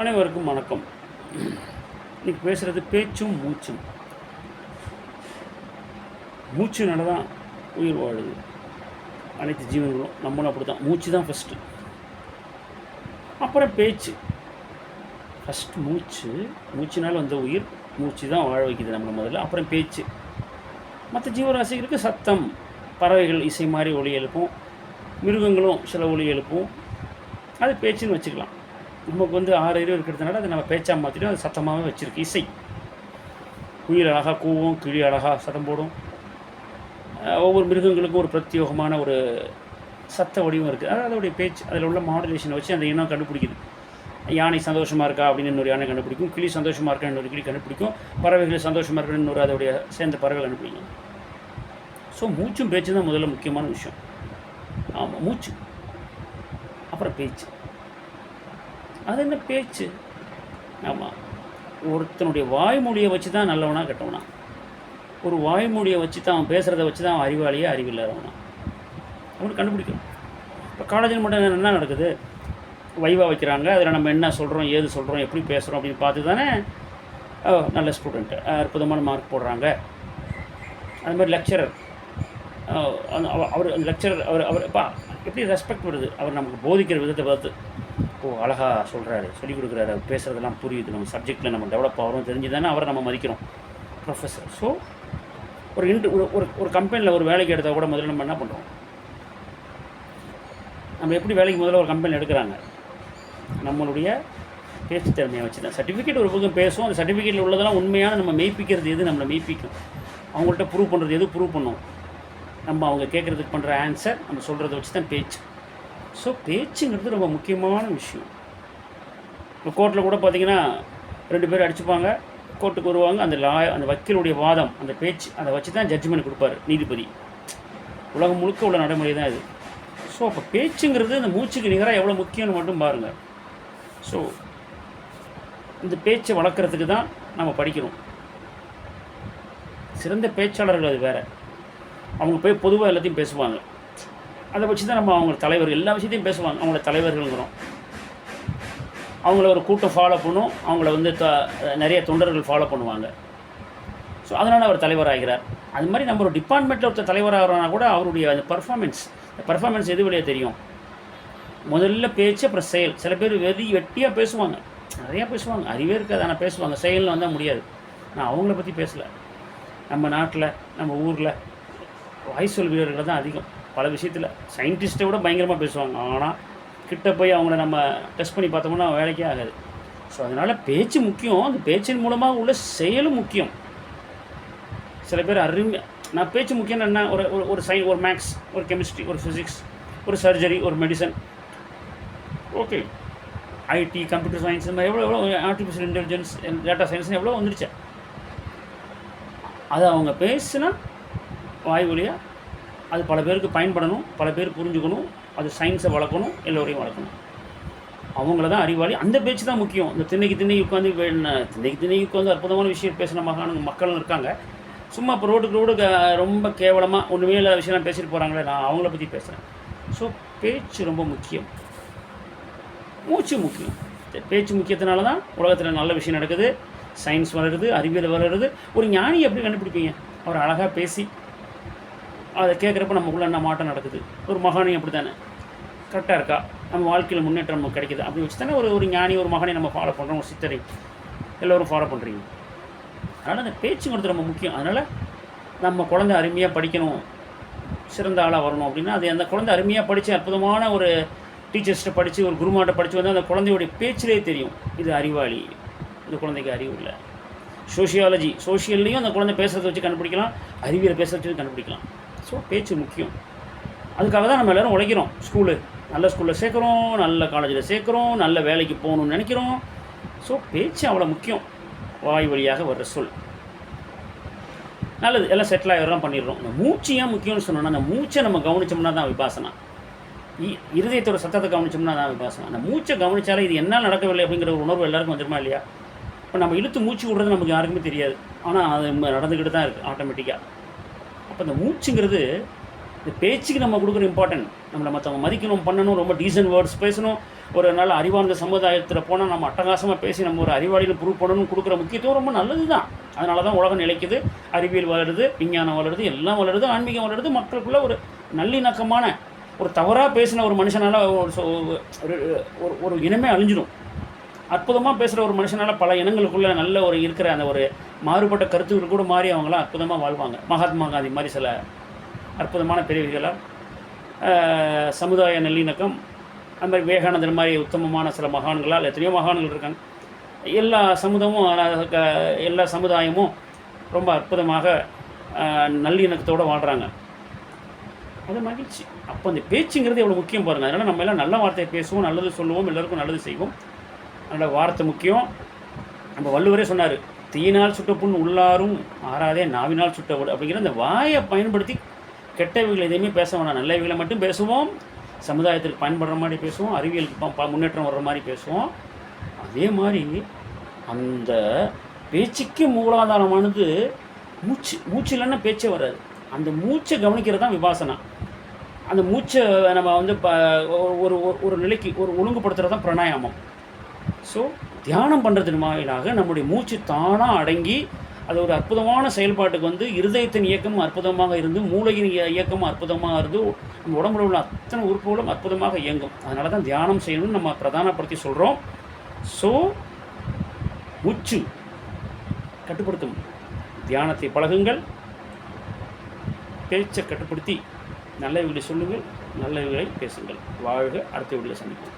அனைவருக்கும் வணக்கம். இன்றைக்கி பேசுகிறது பேச்சும் மூச்சும். மூச்சுனால தான் உயிர் வாழுது. அனைத்து ஜீவன்களும் நம்மளும் அப்படி தான் மூச்சு தான் ஃபஸ்ட்டு அப்புறம் பேச்சு. ஃபஸ்ட் மூச்சு. மூச்சினால் வந்த உயிர். மூச்சு தான் வாழ வைக்குது நம்மளை முதல்ல. அப்புறம் பேச்சு. மற்ற ஜீவராசிகளுக்கு சத்தம். பறவைகள் இசை மாதிரி ஒளி எழுப்பும். மிருகங்களும் சில ஒளி எழுப்பும். அது பேச்சுன்னு வச்சுக்கலாம். நமக்கு வந்து ஆறு அறிவு இருக்கிறதுனால அதை நம்ம பேச்சாக மாற்றிட்டு அது சத்தமாகவே வச்சுருக்கு. இசை. குயில் அழகாக கூவும் கிளி அழகாக சத்தம் போடும். ஒவ்வொரு மிருகங்களுக்கும் ஒரு பிரத்யேகமான ஒரு சத்த வடிவம் இருக்குது அதாவது அதோடைய பேச்சு அதில் உள்ள மாடுலேஷனை வச்சு அந்த இனம் கண்டுபிடிக்குது. யானை சந்தோஷமாக இருக்கா அப்படின்னு இன்னொரு யானை கண்டுபிடிக்கும். கிளி சந்தோஷமாக இருக்கா இன்னொரு கிளி கண்டுபிடிக்கும். பறவைகள் சந்தோஷமாக இருக்கா இன்னொரு அதோடைய சேர்ந்த பறவை கண்டுபிடிக்கும். ஸோ மூச்சும் பேச்சு தான் முதல்ல முக்கியமான விஷயம். ஆமாம் மூச்சு. அப்புறம் பேச்சு. அது என்ன பேச்சு? ஆமாம் ஒருத்தனுடைய வாய்மொழியை வச்சு தான் நல்லவனா கெட்டவனா. ஒரு வாய்மொழியை வச்சு தான் அவன் பேசுகிறத வச்சு தான் அவன் அறிவாளியே அறிவில்லாதவனா. அவனுக்கு கண்டுபிடிக்கணும். இப்போ காலேஜில் மட்டும் என்ன நடக்குது? வைவா வைக்கிறாங்க. அதில் நம்ம என்ன சொல்கிறோம் ஏது சொல்கிறோம் எப்படி பேசுகிறோம் அப்படின்னு பார்த்து தானே நல்ல ஸ்டூடெண்ட்டு அற்புதமான மார்க் போடுறாங்க. அது மாதிரி லெக்சரர் அவர் அந்த லெக்சரர் அவர் அவர் பா எப்படி ரெஸ்பெக்ட் வருது? அவர் நமக்கு போதிக்கிற விதத்தை பார்த்து. ஓ அழகாக சொல்கிறாரு சொல்லிக் கொடுக்குறாரு அவர் பேசுகிறதெல்லாம் புரியுது நம்ம சப்ஜெக்டில் நம்ம டெவலப் ஆகிறோம் தெரிஞ்சு தானே அவரை நம்ம மதிக்கிறோம். ப்ரொஃபஸர் ஸோ ஒரு இன்ட்ரு ஒரு ஒரு ஒரு கம்பெனியில் ஒரு வேலைக்கு எடுத்தால் கூட முதல்ல நம்ம என்ன பண்ணுறோம் நம்ம எப்படி வேலைக்கு முதல்ல ஒரு கம்பெனி எடுக்கிறாங்க? நம்மளுடைய பேச்சு திறமையை வச்சு தான். சர்டிஃபிகேட் ஒரு பக்கம் பேசும் அந்த சர்டிஃபிகேட்டில் உள்ளதெல்லாம் உண்மையான நம்ம மெய்ப்பிக்கிறது எது நம்மளை மெய்ப்பிக்கும்? அவங்கள்ட்ட ப்ரூவ் பண்ணுறது எது ப்ரூவ் பண்ணும்? நம்ம அவங்க கேட்குறதுக்கு பண்ணுற ஆன்சர் நம்ம சொல்கிறத வச்சு தான் பேச்சு. ஸோ பேச்சுங்கிறது ரொம்ப முக்கியமான விஷயம். இப்போ கோர்ட்டில் கூட பார்த்தீங்கன்னா ரெண்டு பேரும் அடிச்சுப்பாங்க கோர்ட்டுக்கு வருவாங்க அந்த லா அந்த வக்கீலுடைய வாதம் அந்த பேச்சு அதை வச்சு தான் ஜட்ஜ்மெண்ட் கொடுப்பாரு நீதிபதி. உலகம் முழுக்க உள்ள நடைமுறை தான் இது. ஸோ அப்போ பேச்சுங்கிறது அந்த மூச்சுக்கு நிகராக எவ்வளோ முக்கியம்னு மட்டும் பாருங்கள் ஸோ இந்த பேச்சை வளர்க்குறதுக்கு தான் நம்ம படிக்கணும். சிறந்த பேச்சாளர்கள் அது வேறு. அவங்க போய் பொதுவாக எல்லாத்தையும் பேசுவாங்க. அதை வச்சு தான் நம்ம அவங்க தலைவர்கள் எல்லா விஷயத்தையும் பேசுவாங்க. அவங்கள தலைவர்கள்ங்கிறோம். அவங்கள ஒரு கூட்டம் ஃபாலோ பண்ணும். அவங்கள வந்து த நிறைய தொண்டர்கள் ஃபாலோ பண்ணுவாங்க. ஸோ அதனால் அவர் தலைவர் ஆகிறார் அது மாதிரி நம்ம ஒரு டிபார்ட்மெண்ட்டில் ஒருத்தர் தலைவராகிறனா கூட அவருடைய அந்த பர்ஃபார்மென்ஸ் இந்த எது வழியாக தெரியும்? முதல்ல பேச்சு அப்புறம் செயல். சில பேர் வெறி வெட்டியாக பேசுவாங்க. நிறையா பேசுவாங்க. அறிவே இருக்காது ஆனால் பேசுவாங்க. செயலில் வந்தால் முடியாது. நான் அவங்கள பற்றி பேசலை. நம்ம நாட்டில் நம்ம ஊரில் வாய்ச்சொல் வீரர்கள் தான் அதிகம். பல விஷயத்தில் சயின்டிஸ்ட்டை விட பயங்கரமாக பேசுவாங்க. ஆனால் கிட்ட போய் அவங்கள நம்ம டெஸ்ட் பண்ணி பார்த்தோம்னா வேலைக்கே ஆகாது. ஸோ அதனால் பேச்சு முக்கியம். அந்த பேச்சின் மூலமாக உள்ள செயலும் முக்கியம். சில பேர் அருமை நான் பேச்சு முக்கியம் என்ன ஒரு ஒரு ஒரு சை ஒரு மேக்ஸ் ஒரு கெமிஸ்ட்ரி ஒரு ஃபிசிக்ஸ் ஒரு சர்ஜரி ஒரு medicine okay IT computer science இந்த மாதிரி எவ்வளோ எவ்வளோ ஆர்டிஃபிஷியல் இன்டெலிஜென்ஸ் டேட்டா சயின்ஸ் எவ்வளோ வந்துருச்சு. அதை அவங்க பேசுனா வாய் வழியாக அது பல பேருக்கு பயன்படணும் பல பேர் புரிஞ்சுக்கணும் அது சயின்ஸை வளர்க்கணும் எல்லோரையும் வளர்க்கணும். அவங்கள தான் அறிவாளி. அந்த பேச்சு தான் முக்கியம். இந்த திண்ணைக்கு திண்ணைக்கு உட்காந்து திண்ணைக்கு திண்ணைக்கு உட்காந்து அற்புதமான விஷயம் பேசின மகானுங்க மக்களும் இருக்காங்க. சும்மா இப்போ ரோட்டுக்கு ரோடு ரொம்ப கேவலமாக ஒன்றுமே இல்லாத விஷயம்லாம் பேசிட்டு போகிறாங்களே நான் அவங்கள பற்றி பேசுகிறேன் ஸோ பேச்சு ரொம்ப முக்கியம். மூச்சு முக்கியம். இந்த பேச்சு முக்கியத்தினால தான் உலகத்தில் நல்ல விஷயம் நடக்குது. சயின்ஸ் வளருது அறிவியல் வளருது. ஒரு ஞானி எப்படி கண்டுபிடிப்பீங்க? அவர் அழகாக பேசி அதை கேட்குறப்ப நமக்குள்ள என்ன மாற்றம் நடக்குது? ஒரு மகானி அப்படி தானே கரெக்டாக இருக்கா? நம்ம வாழ்க்கையில் முன்னேற்றம் நமக்கு கிடைக்குது. அப்படி வச்சு தானே ஒரு ஒரு ஞானி ஒரு மகனை நம்ம ஃபாலோ பண்ணுறோம் ஒரு சித்தரை. எல்லோரும் ஃபாலோ பண்ணுறீங்க அதனால் அந்த பேச்சுங்கிறது ரொம்ப முக்கியம். அதனால் நம்ம குழந்தை அருமையாக படிக்கணும். சிறந்த ஆளாக வரணும் அப்படின்னா அது அந்த குழந்தை அருமையாக படித்து அற்புதமான ஒரு டீச்சர்ஸ்கிட்ட படித்து ஒரு குருமாட்ட படித்து வந்து அந்த குழந்தையுடைய பேச்சிலே தெரியும். இது அறிவாளி. இந்த குழந்தைக்கு அறிவு இல்லை. சோஷியாலஜி சோஷியல்லையும் அந்த குழந்தை பேசுகிறத வச்சு கண்டுபிடிக்கலாம். அறிவியல் பேசுகிறத வச்சு கண்டுபிடிக்கலாம். ஸோ பேச்சு முக்கியம். அதுக்காக தான் நம்ம எல்லோரும் உழைக்கிறோம். ஸ்கூலு நல்ல ஸ்கூலில் சேர்க்குறோம் நல்ல காலேஜில் சேர்க்குறோம் நல்ல வேலைக்கு போகணும்னு நினைக்கிறோம். ஸோ பேச்சு அவ்வளோ முக்கியம். வாய் வழியாக வர்ற சொல். நல்லது எல்லாம் செட்டில் ஆகிடலாம் பண்ணிடுறோம். இந்த மூச்சு ஏன் முக்கியம்னு சொன்னோன்னா அந்த மூச்சை நம்ம கவனிச்சோம்னா தான் விபாசனா. இ- இருதயத்தோட சத்தத்தை கவனிச்சோம்னா தான் விபாசனா. அந்த மூச்சை கவனிச்சாலே இது என்ன நடக்கவில்லை அப்படிங்கிற ஒரு உணர்வு எல்லாருக்கும் வந்துருமா இல்லையா? இப்போ நம்ம இழுத்து மூச்சு விடுறது நமக்கு யாருக்குமே தெரியாது. ஆனால் அது நடந்துக்கிட்டு தான் இருக்குது ஆட்டோமேட்டிக்காக அப்போ இந்த மூச்சுங்கிறது இந்த பேச்சுக்கு நம்ம கொடுக்குற இம்பார்ட்டன்ட் நம்மளை மற்றவங்க மதிக்கணும் பண்ணணும் ரொம்ப டீசன்ட் வேர்ட்ஸ் பேசணும். ஒரு நல்ல அறிவார்ந்த சமுதாயத்தில் போனால் நம்ம அட்டகாசமாக பேசி நம்ம ஒரு அறிவாளியில் ப்ரூவ் பண்ணணும்னு கொடுக்குற முக்கியத்துவம் ரொம்ப நல்லது தான் அதனால தான் உலகம் நிலைக்குது அறிவியல் வளருது விஞ்ஞானம் வளருது எல்லாம் வளருது ஆன்மீகம் வளருது. மக்களுக்குள்ள ஒரு நல்லிணக்கமான ஒரு தவறாக பேசின ஒரு மனுஷனால் ஒரு ஒரு ஒரு ஒரு இனமே அழிஞ்சிடும் அற்புதமாக பேசுகிற ஒரு மனுஷனால் பல இனங்களுக்குள்ள நல்ல ஒரு இருக்கிற அந்த ஒரு மாறுபட்ட கருத்துக்கள் கூட மாறி அவங்களாம் அற்புதமாக வாழ்வாங்க. மகாத்மா காந்தி மாதிரி சில அற்புதமான பிரிவுகளால் சமுதாய நல்லிணக்கம் அது மாதிரி விவேகானந்தர் மாதிரி உத்தமமான சில மகான்களால் எத்தனையோ மகான்கள் இருக்காங்க. எல்லா சமுதாயமும் எல்லா சமுதாயமும் ரொம்ப அற்புதமாக நல்லிணக்கத்தோடு வாழ்கிறாங்க அது மகிழ்ச்சி. அப்போ அந்த பேச்சுங்கிறது எவ்வளோ முக்கியம் பாருங்கள் அதனால் நம்ம எல்லாம் நல்ல வார்த்தையை பேசுவோம் நல்லது சொல்லுவோம் எல்லாருக்கும் நல்லது செய்வோம். அதனால் வார்த்தை முக்கியம். நம்ம வள்ளுவரே சொன்னார் தீயினால் சுட்ட புண் உள்ளாரும் ஆறாதே நாவினால் சுட்ட விடு அப்படிங்கிற அந்த வாயை பயன்படுத்தி கெட்டவைகள் எதையுமே பேச வேணாம். நல்லவைகளை மட்டும் பேசுவோம். சமுதாயத்திற்கு பயன்படுற மாதிரி பேசுவோம். அறிவியலுக்கு ப- ப- முன்னேற்றம் வர்ற மாதிரி பேசுவோம். அதே மாதிரி அந்த பேச்சுக்கு மூலாதாரமானது மூச்சு மூச்சு இல்லைன்னா பேச்சே வராது. அந்த மூச்சை கவனிக்கிறது தான் விபாசனா. அந்த மூச்சை நம்ம வந்து ப ஒரு ஒரு- ஒரு நிலைக்கு ஒரு ஒழுங்குபடுத்துகிறது தான் பிராணாயாமம். ஸோ தியானம் பண்ணுறதன் வாயிலாக நம்முடைய மூச்சு தானாக அடங்கி அது ஒரு அற்புதமான செயல்பாட்டுக்கு வந்து இருதயத்தின் இயக்கமும் அற்புதமாக இருந்து மூளையின் இயக்கமும் அற்புதமாக இருந்து நம்ம உடம்புல உள்ள அத்தனை உறுப்புகளும் அற்புதமாக இயங்கும். அதனால தான் தியானம் செய்யணும்னு நம்ம பிரதானப்படுத்தி சொல்கிறோம் ஸோ மூச்சு கட்டுப்படுத்தும். தியானத்தை பழகுங்கள். பேச்சை கட்டுப்படுத்தி நல்லவைகளை சொல்லுங்கள். நல்லவைகளை பேசுங்கள். வாழ்க அடுத்த வீடியோ சந்திப்போம்.